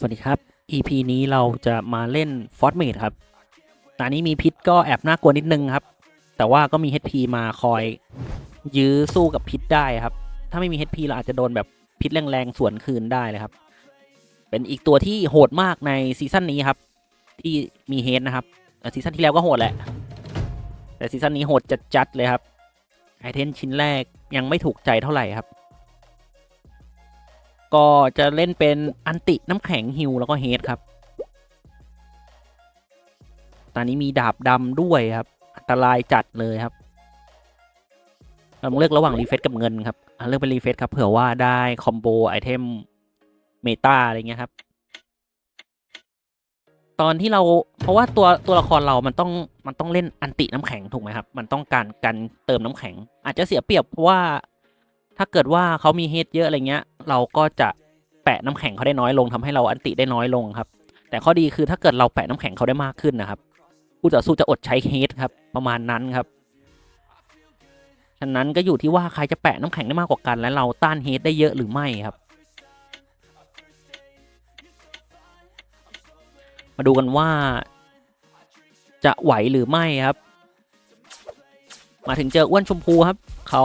สวัสดีครับ EP นี้เราจะมาเล่นฟอร์ m เมดครับ ตอนนี้มีพิษก็แอบน่ากลัวนิดนึงครับ แต่ว่าก็มี HP มาคอย ยื้อสู้กับพิษได้ครับ ถ้าไม่มี HP เราอาจจะโดนแบบพิษแรงๆ สวนคืนได้เลยครับ เป็นอีกตัวที่โหดมากในซีซั่นนี้ครับ ที่มีเฮดนะครับซีซั่นที่แล้วก็โหดแหละ แต่ซีซั่นนี้โหดจัดๆเลยครับไอเทมชิ้นแรกยังไม่ถูกใจเท่าไหร่ครับ ก็จะเล่นเป็นอันติน้ำแข็งฮิวแล้วก็เฮดครับ ตอนนี้มีดาบดำด้วยครับ อันตรายจัดเลยครับเราเลือกระหว่างรีเฟซกับเงินครับเลือกเป็นรีเฟซครับเผื่อว่าได้คอมโบไอเทมเมตาอะไรเงี้ยครับ ตอนที่เราเพราะว่าตัวตัวละครเรามันต้องมันต้องเล่นอันติน้ำแข็งถูกไหมครับ มันต้องการการเติมน้ำแข็ง อาจจะเสียเปรียบเพราะว่า ถ้าเกิดว่าเขามีเฮดเยอะอะไรเงี้ย เราก็จะแปะน้ำแข็งเขาได้น้อยลงทำให้เราอันติได้น้อยลงครับ แต่ข้อดีคือถ้าเกิดเราแปะน้ำแข็งเขาได้มากขึ้นนะครับผู้ต่อสู้จะอดใช้เฮดครับ ประมาณนั้นครับฉะนั้นก็อยู่ที่ว่าใครจะแปะน้ำแข็งได้มากกว่ากัน และเราต้านเฮดได้เยอะหรือไม่ครับ มาดูกันว่า จะไหวหรือไม่ครับ มาถึงเจออ้วนชมพูครับ เขา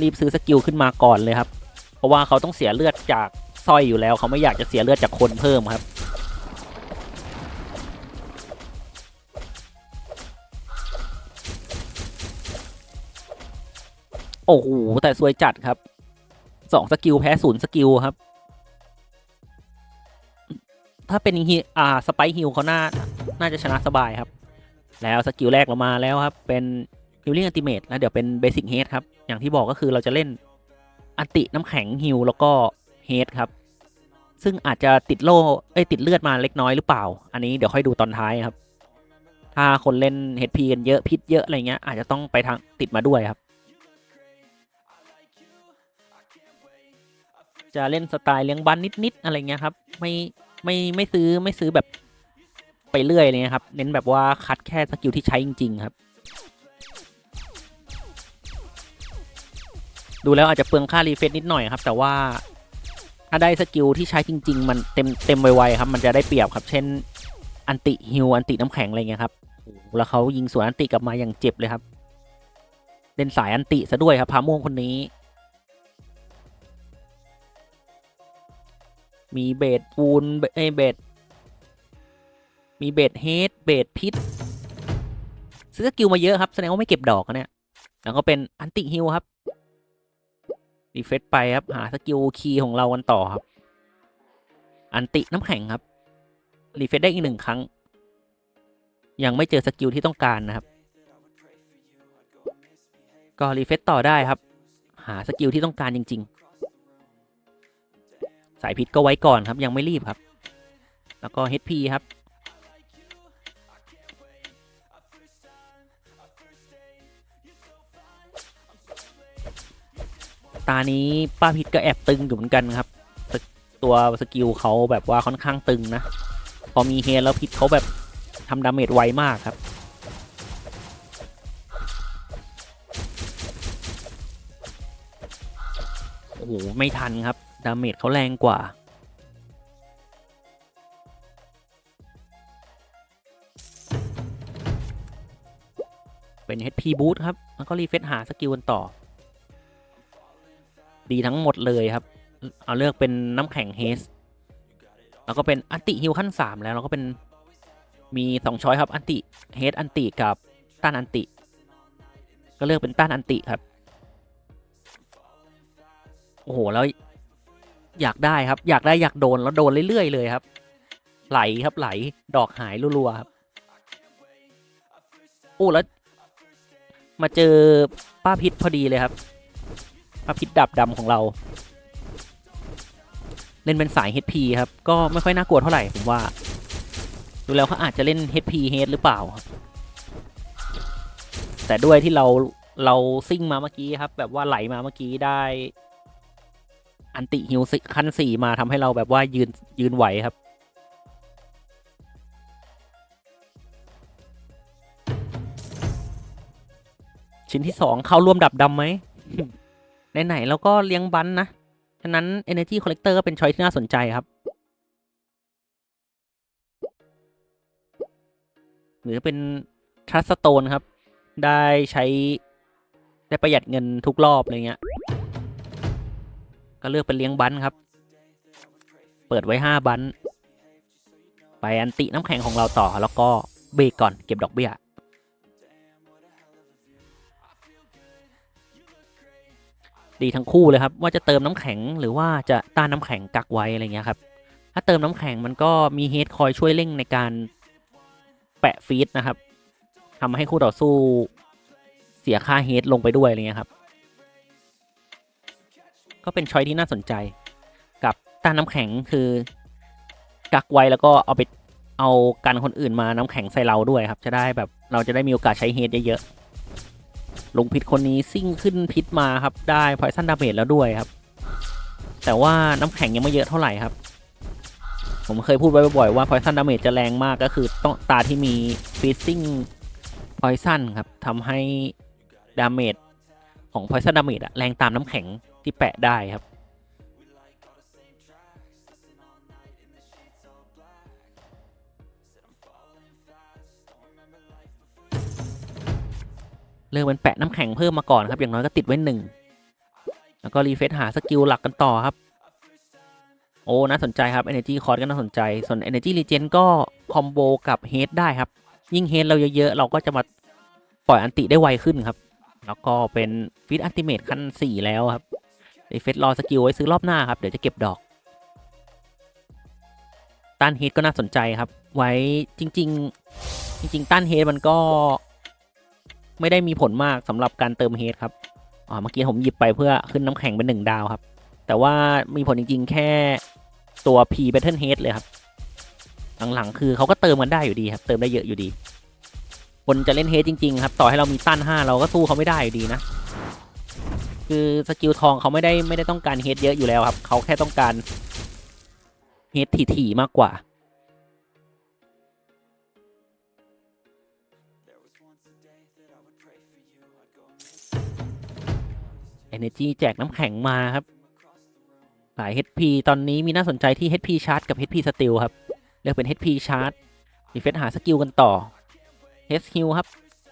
รีบซื้อสกิลขึ้นมาก่อนเลยครับ เพราะว่าเขาต้องเสียเลือดจากสร้อยอยู่แล้วเขาไม่อยากจะเสียเลือดจากคนเพิ่มครับ โอ้โหแต่สวยจัดครับสองสกิลแพ้ศูนย์สกิลครับ ถ้าเป็นฮิอ่าสไปฮิลเขาน่าน่าจะชนะสบายครับ แล้วสกิลแรกเรามาแล้วครับเป็น ฮิลลิ่งอันติเมตแล้วเดี๋ยวเป็นเบสิ c เฮดครับ อย่างที่บอกก็คือเราจะเล่นอันติน้ำแข็งฮิลแล้วก็เฮดครับ ซึ่งอาจจะติดโล่เอ้ยติดเลือดมาเล็กน้อยหรือเปล่า อันนี้เดี๋ยวค่อยดูตอนท้ายครับ ถ้าคนเล่น HP กันเยอะพิษเยอะอะไรเงี้ยอาจจะต้องไปทางติดมาด้วยครับ จะเล่นสไตล์เลี้ยงบันนิดๆอะไรเงี้ยครับไม่ไม่ไม่ซื้อไม่ซื้อแบบไปเรื่อยเลยครับ เน้นแบบว่าคัดแค่สกิลที่ใช้จริง ๆ ครับ ดูแล้วอาจจะเปลืองค่ารีเฟซนิดหน่อยครับ แต่ว่าถ้าได้สกิลที่ใช้จริง ๆ มันเต็มเต็มไวๆครับ มันจะได้เปรียบครับ เช่น อันติฮิวอันติน้ำแข็งอะไรเงี้ยครับแล้วเขายิงสวนอันติกลับมาอย่างเจ็บเลยครับเล่นสายอันติซะด้วยครับพาม่วงคนนี้ มีเบดปูนเอเบดมีเบดเฮดเบดพิษซื้อสกิลมาเยอะครับ แสดงว่าไม่เก็บดอกอะเนี่ย แล้วก็เป็นอันติฮิลครับ รีเฟซไปครับ หาสกิลคีย์ของเรากันต่อครับ อันติน้ำแข็งครับ รีเฟซได้อีกหนึ่งครั้ง ยังไม่เจอสกิลที่ต้องการนะครับ ก็รีเฟซต่อได้ครับ หาสกิลที่ต้องการจริง ๆ สายพิษก็ไว้ก่อนครับ ยังไม่รีบครับ แล้วก็ HP ครับ ตานี้ป้าพิษก็แอบตึงอยู่เหมือนกันครับ ตัวสกิลเขาแบบว่าค่อนข้างตึงนะ พอมีเฮแล้วพิษเขาแบบทำดาเมจไวมากครับโอ้โหไม่ทันครับ ดาเมจเขาแรงกว่าเป็น HP Boost ครับ แล้วก็รีเฟซหาสกิลกันต่อ ดีทั้งหมดเลยครับ เอาเลือกเป็นน้ำแข็งเฮส แล้วก็เป็นอันติฮิลขั้นสามแล้วแล้วก็เป็นมีสองช้อยครับอันติเฮสอันติกับต้านอันติ ก็เลือกเป็นต้านอันติครับ โอ้โหแล้วอยากได้ครับ อยากได้อยากโดนแล้วโดนเรื่อยๆเลยครับ ไหลครับไหลดอกหายรัวๆครับโอ้แล้วมาเจอป้าพิษพอดีเลยครับ ป้าพิษดับดำของเรา เล่นเป็นสาย HP ครับ ก็ไม่ค่อยน่ากลัวเท่าไหร่ผมว่า ดูแล้วเขาอาจจะเล่น HP Head หรือเปล่าครับแต่ด้วยที่เราเราซิ่งมาเมื่อกี้ครับ แบบว่าไหลมาเมื่อกี้ได้ อันติฮิวขั้นสี่มาทำให้เราแบบว่ายืนยืนไหวครับชิ้นที่สองเข้าร่วมดับดำไหม ไหนๆแล้วก็เลี้ยงบันนะ ฉะนั้น Energy Collector ก็เป็นช้อยที่น่าสนใจครับ หรือเป็นทรัสโตนครับ ได้ใช้ ได้ประหยัดเงินทุกรอบอะไรเงี้ย ก็เลือกเป็นเลี้ยงบันครับ เปิดไว้ 5 บันไปอันติน้ำแข็งของเราต่อแล้วก็เบรกก่อนเก็บดอกเบี้ย ดีทั้งคู่เลยครับ ว่าจะเติมน้ำแข็งหรือว่าจะต้านน้ำแข็งกักไว้อะไรเงี้ยครับ ถ้าเติมน้ำแข็งมันก็มีเฮดคอยช่วยเร่งในการแปะฟีดนะครับทำให้คู่ต่อสู้เสียค่าเฮดลงไปด้วยอะไรเงี้ยครับ ก็เป็นช้อยที่น่าสนใจ กับต้านน้ำแข็งคือกักไว้แล้วก็เอาไปเอากันคนอื่นมาน้ำแข็งใส่เราด้วยครับ จะได้แบบเราจะได้มีโอกาสใช้เฮดเยอะๆ ลงพิษคนนี้ซิ่งขึ้นพิษมาครับ ได้พอยซันดาเมจแล้วด้วยครับ แต่ว่าน้ำแข็งยังไม่เยอะเท่าไหร่ครับ ผมเคยพูดไว้บ่อยๆว่าพอยซันดาเมจจะแรงมากก็คือต้องตาที่มีฟีซิ่งพอยซันครับทำให้ดาเมจของพอยซันดาเมจอะแรงตามน้ำแข็งที่แปะได้ครับ เลือกเป็นแปะน้ำแข็งเพิ่มมาก่อนครับ อย่างน้อยก็ติดไว้หนึ่งแล้วก็รีเฟซหาสกิลหลักกันต่อครับ โอ้น่าสนใจครับ Energy c o r d ก็น่าสนใจ ส่วน Energy Regen ก็คอมโบกับ Head ได้ครับ ยิ่ง Head เราเยอะๆ เราก็จะมาปล่อยอันติได้ไวขึ้นครับ แล้วก็เป็นฟิตอันติเม e ขั้น 4 แล้วครับรีเฟซรอสกิลไว้ซื้อรอบหน้าครับ เดี๋ยวจะเก็บดอกต้านเฮดก็น่าสนใจครับ ไว้จริง ๆ จริง ๆ ต้านเฮดมันก็ ไม่ได้มีผลมากสำหรับการเติมเฮดครับอ๋อเมื่อกี้ผมหยิบไปเพื่อขึ้นน้ำแข็งเป็นหนึ่งดาวครับ แต่ว่ามีผลจริงๆ แค่ตัว P Battle Head เลยครับ หลังๆ คือเขาก็เติมกันได้อยู่ดีครับ เติมได้เยอะอยู่ดี คนจะเล่นเฮดจริง ๆ ครับ ต่อให้เรามีตั้นห้าเราก็สู้เขาไม่ได้อยู่ดีนะ คือสกิลทองเขาไม่ได้ไม่ได้ต้องการเฮดเยอะอยู่แล้วครับ เขาแค่ต้องการเฮดถี่ๆมากกว่า Energy แจกน้ำแข็งมาครับ สาย HP ตอนนี้มีน่าสนใจที่ HP Charge กับ HP Steel ครับ เลือกเป็น HP Charge มีเฟสหาสกิลกันต่อ H Heal ครับ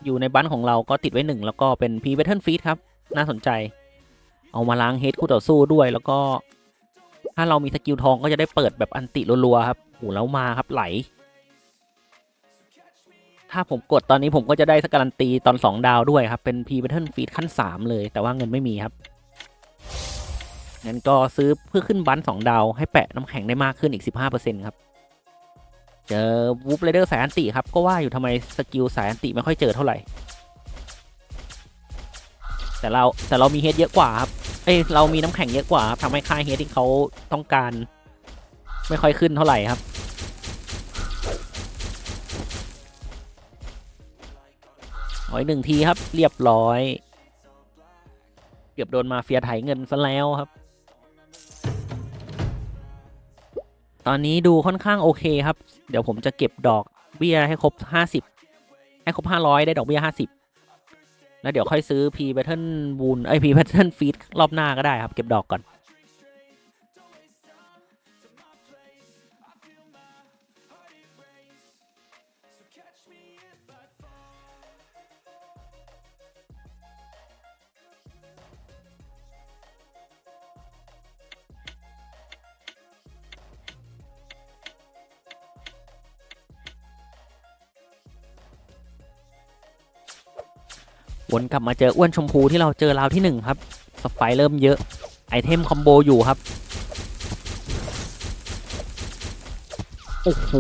อยู่ในบันของเราก็ติดไว้หนึ่งแล้วก็เป็น P Battle Feed ครับ น่าสนใจ เอามาล้างเฮดคู่ต่อสู้ด้วยแล้วก็ถ้าเรามีสกิลทองก็จะได้เปิดแบบอันติรัวๆครับโหแล้วมาครับไหล ถ้าผมกดตอนนี้ผมก็จะได้สการันตีตอน 2 ดาวด้วยครับ เป็น P Battle Feed ขั้น 3 เลย แต่ว่าเงินไม่มีครับงั้นก็ซื้อเพื่อขึ้นบันสองดาว ให้แปะน้ำแข็งได้มากขึ้นอีก 15%ครับ เจอวูฟไรเดอร์สายอันติครับ ก็ว่าอยู่ทำไมสกิลสายอันติไม่ค่อยเจอเท่าไหร่ แต่เราแต่เรามีเฮดเยอะกว่าครับ เอ้ยเรามีน้ำแข็งเยอะกว่าทำให้ค่าเฮดที่เขาต้องการ ไม่ค่อยขึ้นเท่าไหร่ครับ ร้อยหนึ่งทีครับ เรียบร้อย เกือบโดนมาเฟียไถเงินซะแล้วครับ ตอนนี้ดูค่อนข้างโอเคครับ เดี๋ยวผมจะเก็บดอกเบี้ยให้ครบห้าสิบให้ครบห้าร้อยได้ดอกเบี้ยห้าสิบแล้วเดี๋ยวค่อยซื้อ P Pattern w o o n ไอ P Pattern Feed รอบหน้าก็ได้ครับ เก็บดอกก่อน วนกลับมาเจออ้วนชมพูที่เราเจอราวที่หนึ่งครับ สไปเริ่มเยอะ ไอเทมคอมโบอยู่ครับ โอ้โห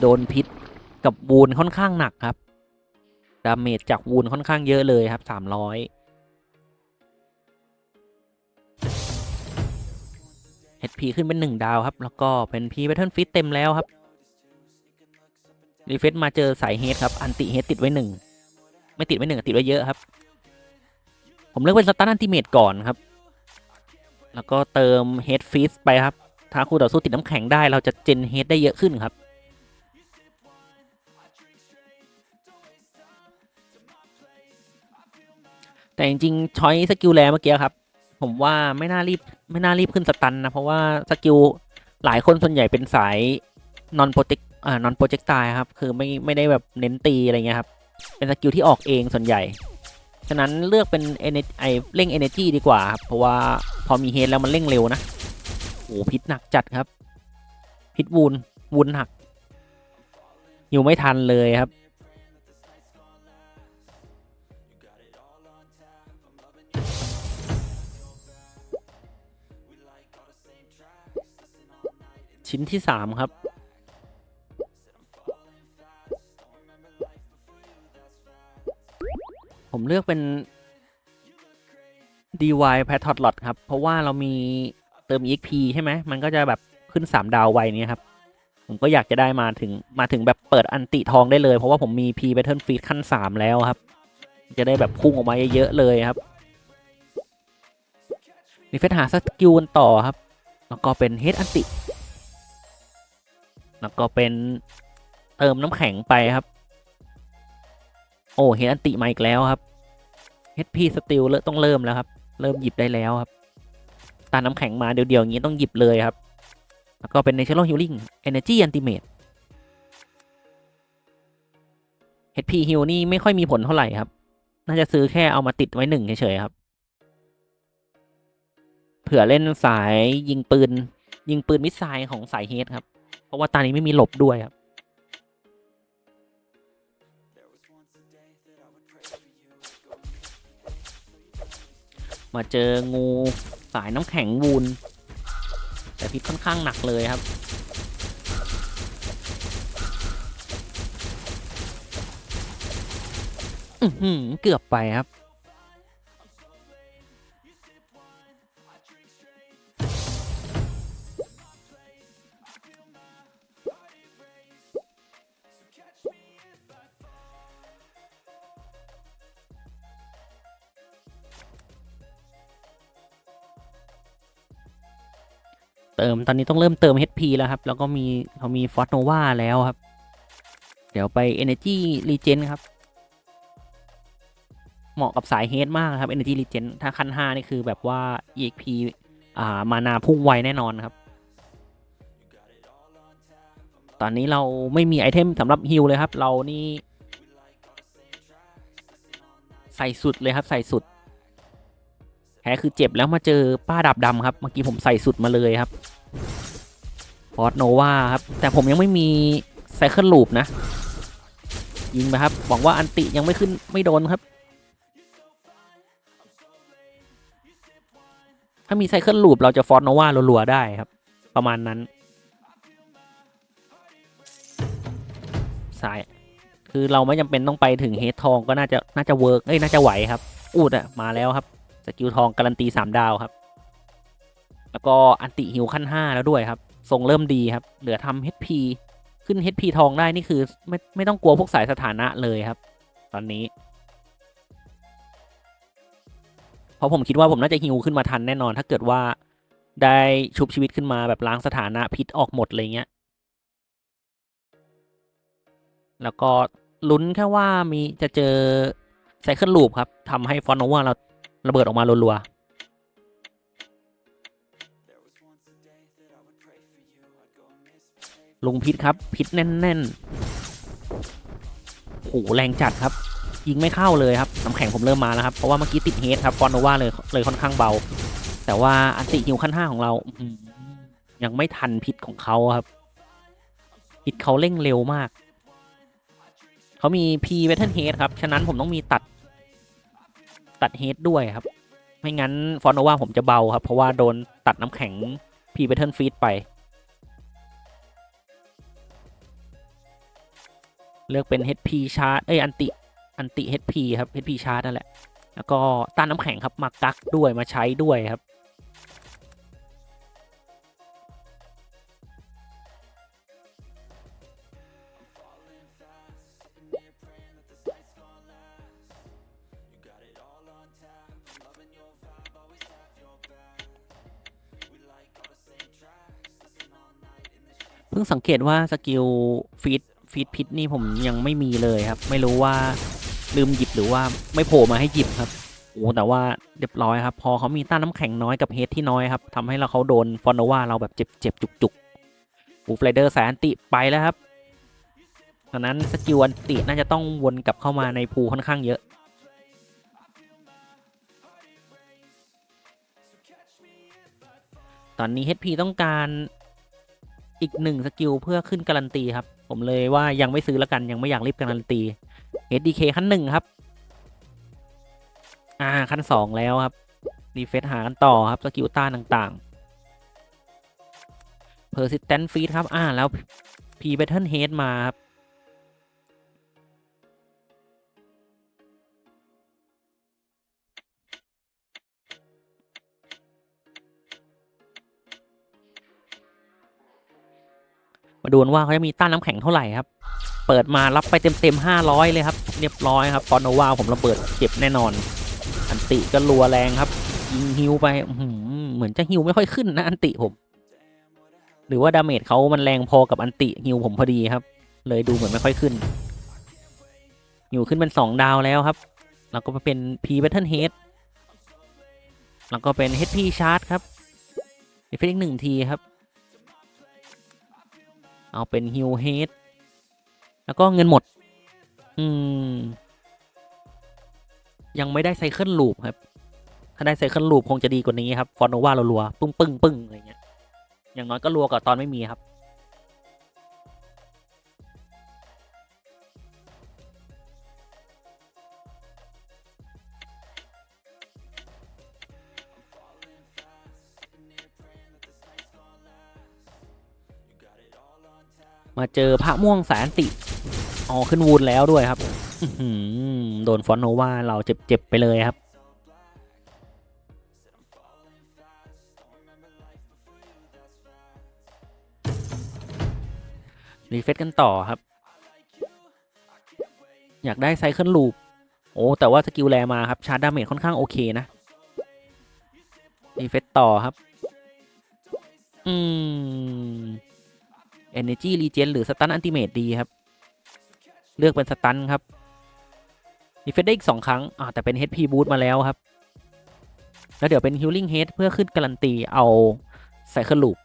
โดนพิษกับวูนค่อนข้างหนักครับ ดาเมจจากวูนค่อนข้างเยอะเลยครับสามร้อยเฮดพีขึ้นเป็นหนึ่งดาวครับ แล้วก็เป็นพีแพทเทิร์นฟิตเต็มแล้วครับ รีเฟซมาเจอสายเฮดครับ อันติเฮดติดไว้หนึ่ง ไม่ติดไว้หนึ่งติดไว้เยอะครับ ผมเลือกเป็นสตาร์อันติเมตก่อนครับ แล้วก็เติมเฮดฟีสไปครับ ถ้าคู่ต่อสู้ติดน้ำแข็งได้เราจะเจนเฮดได้เยอะขึ้นครับแต่จริงๆช้อยสกิลแรเมื่อกี้ครับ ผมว่าไม่น่ารีบไม่น่ารีบขึ้นสตันนะ เพราะว่าสกิลหลายคนส่วนใหญ่เป็นสายนอนโปรเทคอ่านอนโปรเจกต์ตายครับ คือไม่ไม่ได้แบบเน้นตีอะไรเงี้ยครับ เป็นสกิลที่ออกเองส่วนใหญ่ ฉะนั้นเลือกเป็นเอเนไอเร่ง energy ดีกว่าครับ เพราะว่าพอมีเฮดแล้วมันเร่งเร็วนะ โอ้พิษหนักจัดครับ พิษวูนวูนหนัก อยู่ไม่ทันเลยครับ ชิ้นที่สามครับ ผมเลือกเป็น DY p a t h o t Lot ครับ เพราะว่าเรามีเติม EXP ใช่ไหม มันก็จะแบบขึ้น 3 ดาวไวเนี้ยครับ ผมก็อยากจะได้มาถึงมาถึงแบบเปิดอันติทองได้เลย เพราะว่าผมมี P Battlefield ขั้น 3 แล้วครับ จะได้แบบพุ่งออกมาเยอะๆเลยครับรีเฟซหาสกิลกันต่อครับ แล้วก็เป็นเฮดอันติ แล้วก็เป็นเติมน้ำแข็งไปครับ โอ้เฮดอันติมาอีกแล้วครับ HP สติลเริ่มต้องเริ่มแล้วครับ เริ่มหยิบได้แล้วครับ ตาน้ำแข็งมาเดียวๆอย่างนี้ต้องหยิบเลยครับ แล้วก็เป็น Natural Healing Energy Ultimate HP Heal นี่ไม่ค่อยมีผลเท่าไหร่ครับ น่าจะซื้อแค่เอามาติดไว้หนึ่งเฉยๆครับ เผื่อเล่นสายยิงปืน ยิงปืนมิสไซล์ของสายเฮดครับ เพราะว่าตานี้ไม่มีหลบด้วยครับ มาเจองูสายน้ำแข็งวูนแต่พิษค่อนข้างหนักเลยครับ อือหือเกือบไปครับ ติม ตอนนี้ต้องเริ่มเติม HP แล้วครับ แล้วก็มีเขามีฟอสโนวาแล้วครับ เดี๋ยวไป Energy Regen ครับ เหมาะกับสายเฮดมากครับ Energy Regen ถ้าคัน5 นี่คือแบบว่า EXP อ่า มานาพุ่งไวแน่นอนครับ ตอนนี้เราไม่มีไอเทมสำหรับฮิลเลยครับ เรานี่ ใส่สุดเลยครับ ใส่สุด พ้คือเจ็บแล้วมาเจอป้าดาบดำครับ เมื่อกี้ผมใส่สุดมาเลยครับพอร์ตโนวาครับ แต่ผมยังไม่มีไซเคิลลูปนะ ยิงไปครับหวังว่าอันติยังไม่ขึ้นไม่โดนครับ ถ้ามีไซเคิลลูปเราจะฟอร์ตโนวารัวๆได้ครับ ประมาณนั้นสาย คือเราไม่จำเป็นต้องไปถึงเฮดทองก็น่าจะน่าจะเวิร์กเอ้ยน่าจะไหวครับ อูดอะมาแล้วครับ สกิลทองการันตีสามดาวครับ แล้วก็อันติฮิวขั้นห้าแล้วด้วยครับ ทรงเริ่มดีครับ เหลือทำ HP ขึ้น HP ทองได้นี่คือไม่ไม่ต้องกลัวพวกสายสถานะเลยครับ ตอนนี้ เพราะผมคิดว่าผมน่าจะฮิวขึ้นมาทันแน่นอน ถ้าเกิดว่าได้ชุบชีวิตขึ้นมาแบบล้างสถานะพิษออกหมดอะไรเงี้ย แล้วก็ลุ้นแค่ว่ามีจะเจอไซเคิลลูปครับทำให้ฟอนโนวาเรา ระเบิดออกมารัวๆลงพิษครับ พิษแน่นๆโหแรงจัดครับ ยิงไม่เข้าเลยครับน้ำแข็งผมเริ่มมาแล้วครับ เพราะว่าเมื่อกี้ติดเฮดครับฟอนโนวาเลยเลยค่อนข้างเบา แต่ว่าอันติฮิวขั้นห้าของเรา ยังไม่ทันพิษของเขาครับ พิษเขาเร่งเร็วมาก เขามี P w e t t e r Head ครับ ฉะนั้นผมต้องมีตัด ตัดเฮดด้วยครับ ไม่งั้นฟอนโนวาผมจะเบาครับ เพราะว่าโดนตัดน้ำแข็งพีเบเทิลฟีดไป เลือกเป็น HP ชาร์จเอ้ยอันติอันติ HP ครับ HP ชาร์จนั่นแหละ แล้วก็ต้านน้ำแข็งครับมากักด้วยมาใช้ด้วยครับ พิ่งสังเกตว่าสกิลฟีดฟีดพิษนี่ผมยังไม่มีเลยครับ ไม่รู้ว่าลืมหยิบหรือว่าไม่โผล่มาให้หยิบครับโอ้แต่ว่าเรียบร้อยครับ พอเขามีต้านน้ำแข็งน้อยกับเฮดที่น้อยครับทำให้เราเขาโดนฟอนโนวาเราแบบเจ็บเจ็บจุกจุกบูฟไรเดอร์สายอันติไปแล้วครับดังนั้นสกิลอันติน่าจะต้องวนกลับเข้ามาในภูค่อนข้างเยอะตอนนี้ HP ต้องการ อีกหนึ่งสกิลเพื่อขึ้นการันตีครับ ผมเลยว่ายังไม่ซื้อแล้วกันยังไม่อยากรีบการันตี SDK ขั้นหนึ่งครับ อ่าขั้นสองแล้วครับรีเฟซหากันต่อครับสกิลต้านต่างๆ Persistent Feed ครับ อ่าแล้ว P Battle Head มาครับ มาดูนว่าเขาจะมีต้านน้ำแข็งเท่าไหร่ครับ เปิดมารับไปเต็มๆห้าร้อยเลยครับ เรียบร้อยครับฟอนโนวาผมระเบิดเจ็บแน่นอน อันติก็รัวแรงครับยิงฮิวไปเหมือนจะฮิวไม่ค่อยขึ้นนะอันติผม หรือว่าดาเมจเขามันแรงพอกับอันติฮิวผมพอดีครับ เลยดูเหมือนไม่ค่อยขึ้นฮิวขึ้นเป็นสองดาวแล้วครับ แล้วก็เป็น P Battle Head แล้วก็เป็น HP Charge ครับเอีกหนึ่งทีครับ เอาเป็นฮิวเฮดแล้วก็เงินหมด อืม ยังไม่ได้ไซเคิลลูปครับ ถ้าได้ไซเคิลลูปคงจะดีกว่านี้ครับ ฟอนโนวารัวๆปึ้งปึ้งปึ้งอะไรเงี้ย อย่างน้อยก็รัวกว่าตอนไม่มีครับ มาเจอพระม่วงแสนติอ๋อขึ้นวูนแล้วด้วยครับโดนฟอนโนวาเราเจ็บๆไปเลยครับรีเฟซกันต่อครับ อยากได้ไซเคิลลูปโอ้ แต่ว่าสกิลแรมาครับ ชาร์จดาเมจค่อนข้างโอเคนะ รีเฟซต่อครับ อืม Energy Regen หรือสตันอันติเมตดีครับ เลือกเป็นสตันครับดีเฟได้อีกสองครั้งอ่าแต่เป็น HP Boost มาแล้วครับ แล้วเดี๋ยวเป็น Healing Head เพื่อขึ้นการันตีเอาใส่เคลลูป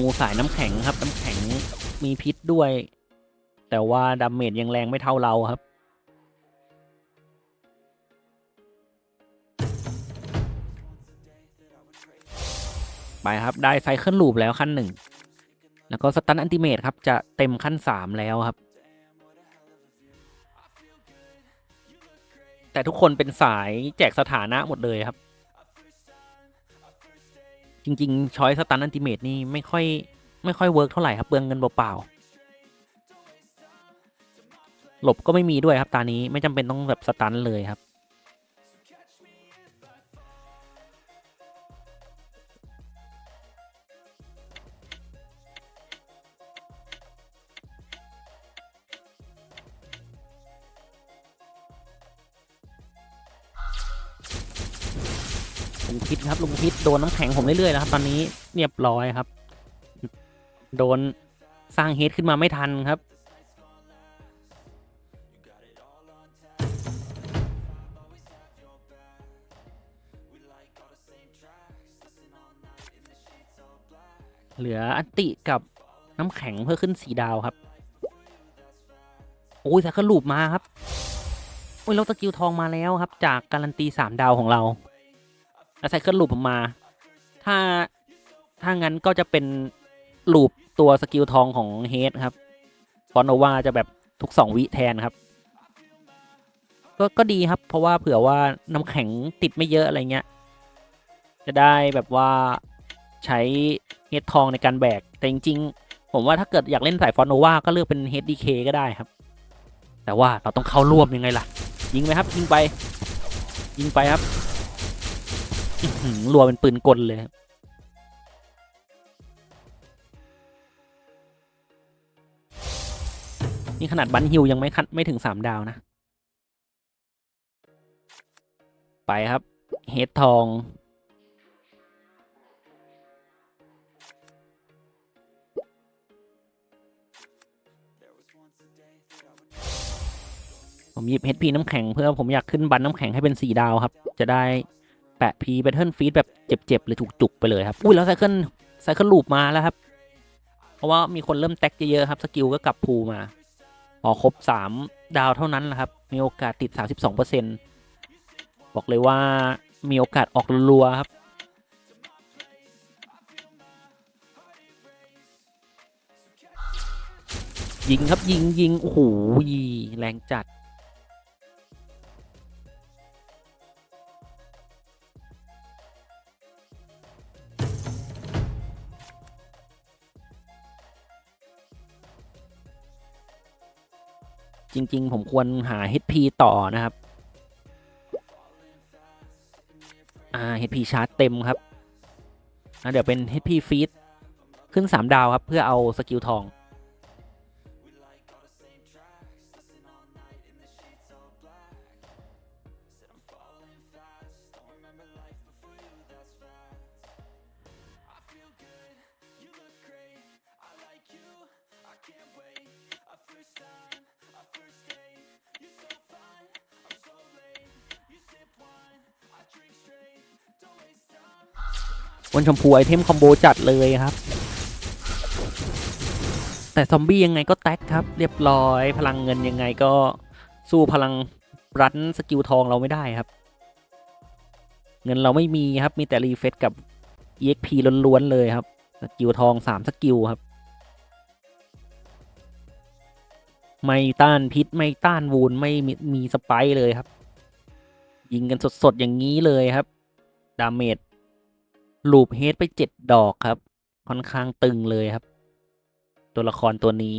งูสายน้ำแข็งครับ น้ำแข็งมีพิษด้วย แต่ว่าดาเมจยังแรงไม่เท่าเราครับ ไปครับได้ไซเคิลลูปแล้วขั้นหนึ่งแล้วก็สตันอันติเมตครับ จะเต็มขั้นสามแล้วครับ แต่ทุกคนเป็นสายแจกสถานะหมดเลยครับ จริง ๆ ช้อยสตันอันติเมตนี่ไม่ค่อยไม่ค่อยเวิร์กเท่าไหร่ครับเปลืองเงินเปล่าๆหลบก็ไม่มีด้วยครับตานี้ไม่จำเป็นต้องแบบสตันเลยครับ ครับลุงพิษโดนน้ำแข็งผมเรื่อยๆแล้วครับ ตอนนี้เรียบร้อยครับ โดนสร้างเฮดขึ้นมาไม่ทันครับเหลืออันติกับน้ำแข็งเพื่อขึ้นสีดาวครับ โอ้ยสักลูปมาครับ โอ้ยแล้วตะกิวทองมาแล้วครับ จากการันตีสามดาวของเรา แล้วไซเคิลลูปผมมา ถ้าถ้างั้นก็จะเป็นลูปตัวสกิลทองของเฮดครับฟอนโนวาจะแบบทุกสองวิแทนครับ ก็ก็ดีครับ เพราะว่าเผื่อว่าน้ำแข็งติดไม่เยอะอะไรเงี้ย จะได้แบบว่าใช้เฮดทองในการแบก แต่จริงๆ ผมว่าถ้าเกิดอยากเล่นสายฟอนโนวาก็เลือกเป็นเฮดดีเคก็ได้ครับ แต่ว่าเราต้องเข้าร่วมยังไงล่ะ ยิงไหมครับ ยิงไป ยิงไปครับ รัวเป็นปืนกลเลยครับนี่ขนาดบันฮิวยังไม่คัดไม่ถึงสามดาวนะ ไปครับ เฮดทอง ผมหยิบ HP น้ำแข็งเพื่อผมอยากขึ้นบันน้ำแข็งให้เป็นสี่ดาวครับ จะได้ แปะ P Battle Feed แบบเจ็บๆหรือจุกๆไปเลยครับ อุ้ยแล้วไซเคิลไซเคิลลูปมาแล้วครับ เพราะว่ามีคนเริ่มแท็กเยอะๆครับ สกิลก็กลับภูมาพอครบสามดาวเท่านั้นแหละครับ มีโอกาสติด 32%บอกเลยว่ามีโอกาสออกรัวๆครับ ยิงครับยิงยิงโอ้โหแรงจัด จริง ๆ ผมควรหา HP ต่อนะครับ อ่า HP ชาร์จเต็มครับเดี๋ยวเป็น HP ฟีดขึ้น 3 ดาวครับ เพื่อเอาสกิลทอง วันชมพูไอเทมคอมโบจัดเลยครับ แต่ซอมบี้ยังไงก็แท็กครับ เรียบร้อยพลังเงินยังไงก็สู้พลังรันสกิลทองเราไม่ได้ครับ เงินเราไม่มีครับ มีแต่รีเฟซกับ EXP ล้วนๆเลยครับ สกิลทองสามสกิลครับ ไม่ต้านพิษไม่ต้านวูนไม่มีมีสไปร์เลยครับ ยิงกันสดๆอย่างนี้เลยครับ ดาเมจ ลูปเฮดไปเจ็ดดอกครับ ค่อนข้างตึงเลยครับ ตัวละครตัวนี้